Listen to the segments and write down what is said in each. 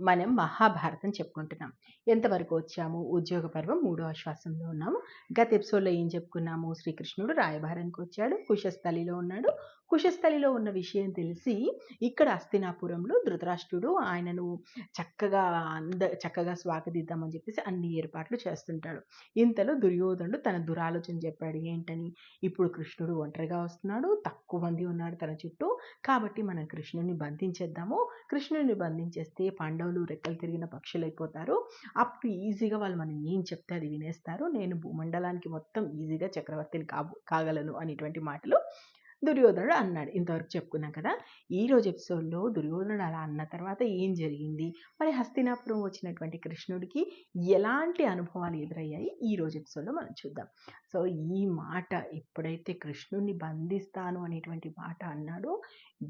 మనం మహాభారతం చెప్పుకుంటున్నాం. ఎంతవరకు వచ్చాము? ఉద్యోగ పర్వం మూడో ఆశ్వాసంలో ఉన్నాము. గత ఎపిసోడ్లో ఏం చెప్పుకున్నాము? శ్రీకృష్ణుడు రాయభారానికి వచ్చాడు. కుశస్థలిలో ఉన్నాడు. కుశస్థలిలో ఉన్న విషయం తెలిసి ఇక్కడ అస్తినాపురంలో ధృతరాష్ట్రుడు ఆయనను చక్కగా అంద చక్కగా స్వాగతిద్దామని చెప్పేసి అన్ని ఏర్పాట్లు చేస్తుంటాడు. ఇంతలో దుర్యోధనుడు తన దురాలోచన చెప్పాడు. ఏంటని? ఇప్పుడు కృష్ణుడు ఒంటరిగా వస్తున్నాడు. తక్కువ మంది ఉన్నాడు తన చుట్టూ. కాబట్టి మనం కృష్ణుని బంధించేద్దాము. కృష్ణుని బంధించేస్తే పాండవులు రెక్కలు తిరిగిన పక్షులు అయిపోతారు. అప్పుడు ఈజీగా వాళ్ళు మనం ఏం చెప్తే అది వినేస్తారు. నేను భూమండలానికి మొత్తం ఈజీగా చక్రవర్తిని కాబు కాగలను అనేటువంటి మాటలు దుర్యోధనుడు అన్నాడు. ఇంతవరకు చెప్పుకున్నాం కదా ఈ రోజు ఎపిసోడ్లో దుర్యోధనుడు అలా అన్న తర్వాత ఏం జరిగింది? మరి హస్తినాపురం వచ్చినటువంటి కృష్ణుడికి ఎలాంటి అనుభవాలు ఎదురయ్యాయి? ఈ రోజు ఎపిసోడ్లో మనం చూద్దాం. సో ఈ మాట ఎప్పుడైతే కృష్ణుడిని బంధిస్తాను అనేటువంటి మాట అన్నాడో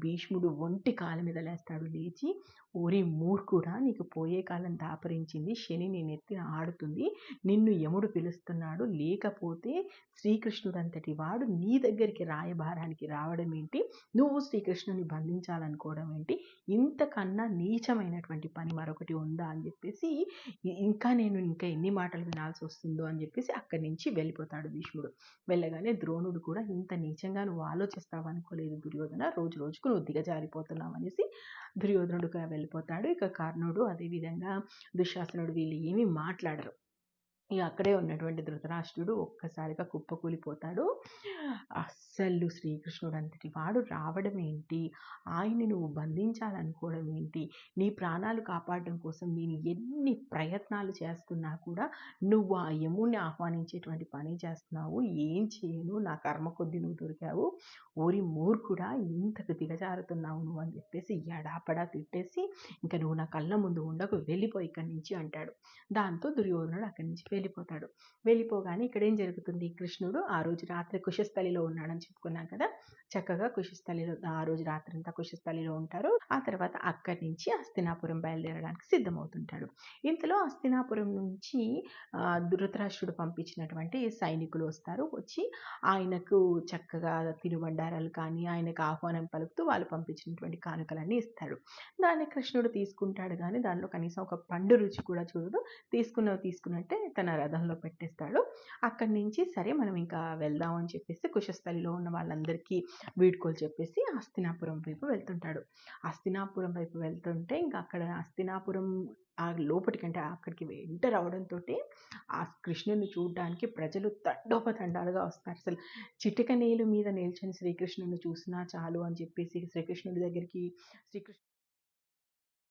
భీష్ముడు ఒంటి కాళ్ళ మీద లేస్తాడు లేచి ఓరి మూర్ఖుడా నీకు పోయే కాలం దాపరించింది శని నేను ఎత్తిన ఆడుతుంది నిన్ను యముడు పిలుస్తున్నాడు లేకపోతే శ్రీకృష్ణుడు అంతటి వాడు నీ దగ్గరికి రాయభారానికి రావడం ఏంటి? నువ్వు శ్రీకృష్ణుని బంధించాలనుకోవడం ఏంటి? ఇంతకన్నా నీచమైనటువంటి పని మరొకటి ఉందా అని చెప్పేసి ఇంకా నేను ఇంకా ఎన్ని మాటలు వినాల్సి వస్తుందో అని చెప్పేసి అక్కడి నుంచి వెళ్ళిపోతాడు భీష్ముడు. వెళ్ళగానే ద్రోణుడు కూడా ఇంత నీచంగా నువ్వు ఆలోచిస్తావు అనుకోలేదు దుర్యోధన రోజు రోజుకు నువ్వు దిగజారిపోతున్నావు అనేసి దుర్యోధనుడుగా వెళ్ళిపోతాడు. ఇక కర్ణుడు అదేవిధంగా దుశ్శాసనుడు వీళ్ళు ఏమీ మాట్లాడరు. ఇక అక్కడే ఉన్నటువంటి ధృతరాష్ట్రుడు ఒక్కసారిగా కుప్పకూలిపోతాడు. అస్సలు శ్రీకృష్ణుడు అంతటి వాడు రావడం ఏంటి? ఆయన్ని నువ్వు బంధించాలనుకోవడం ఏంటి? నీ ప్రాణాలు కాపాడడం కోసం నేను ఎన్ని ప్రయత్నాలు చేస్తున్నా కూడా నువ్వు ఆ యముని ఆహ్వానించేటువంటి పని చేస్తున్నావు. ఏం చేయను? నా కర్మ కొద్ది నువ్వు దొరికావు. ఓరి మూర్ఖుడా ఇంతకు దిగజారుతున్నావు నువ్వు అని చెప్పేసి ఎడాపడా తిట్టేసి ఇంకా నువ్వు నా కళ్ళ ముందు ఉండకు వెళ్ళిపోయి ఇక్కడి నుంచి అంటాడు. దాంతో దుర్యోధనుడు అక్కడి నుంచి వెళ్ళిపోతాడు. వెళ్ళిపోగానే ఇక్కడ ఏం జరుగుతుంది? కృష్ణుడు ఆ రోజు రాత్రి కుశస్థలిలో ఉన్నాడని చెప్పుకున్నాం కదా? చక్కగా కుశస్థలిలో ఆ రోజు రాత్రి అంతా కుశస్థలిలో ఉంటారు. ఆ తర్వాత అక్కడి నుంచి అస్తినాపురం బయలుదేరడానికి సిద్ధమవుతుంటాడు. ఇంతలో అస్తినాపురం నుంచి ధృతరాష్ట్రుడు పంపించినటువంటి సైనికులు వస్తారు. వచ్చి ఆయనకు చక్కగా తినుబండారాలు కానీ ఆయనకు ఆహ్వానం పలుకుతూ వాళ్ళు పంపించినటువంటి కానుకలన్నీ ఇస్తాడు దాన్ని కృష్ణుడు తీసుకుంటాడు కానీ దానిలో కనీసం ఒక పండు రుచి కూడా చూడదు తీసుకున్నవి తీసుకున్నట్టే తన తన రథంలో పెట్టేస్తాడు. అక్కడి నుంచి సరే మనం ఇంకా వెళ్దాం అని చెప్పేసి కుశస్థలిలో ఉన్న వాళ్ళందరికీ వీడ్కోలు చెప్పేసి హస్తినాపురం వైపు వెళ్తుంటాడు. హస్తినాపురం వైపు వెళ్తుంటే ఇంకా అక్కడ హస్తినాపురం ఆ లోపటికంటే అక్కడికి ఎంటర్ అవడంతో ఆ కృష్ణుని చూడడానికి ప్రజలు తండోపతండాలుగా వస్తారు. అసలు చిటిక నేలు మీద నిల్చొని శ్రీకృష్ణుని చూసినా చాలు అని చెప్పేసి శ్రీకృష్ణుడి దగ్గరికి శ్రీకృష్ణ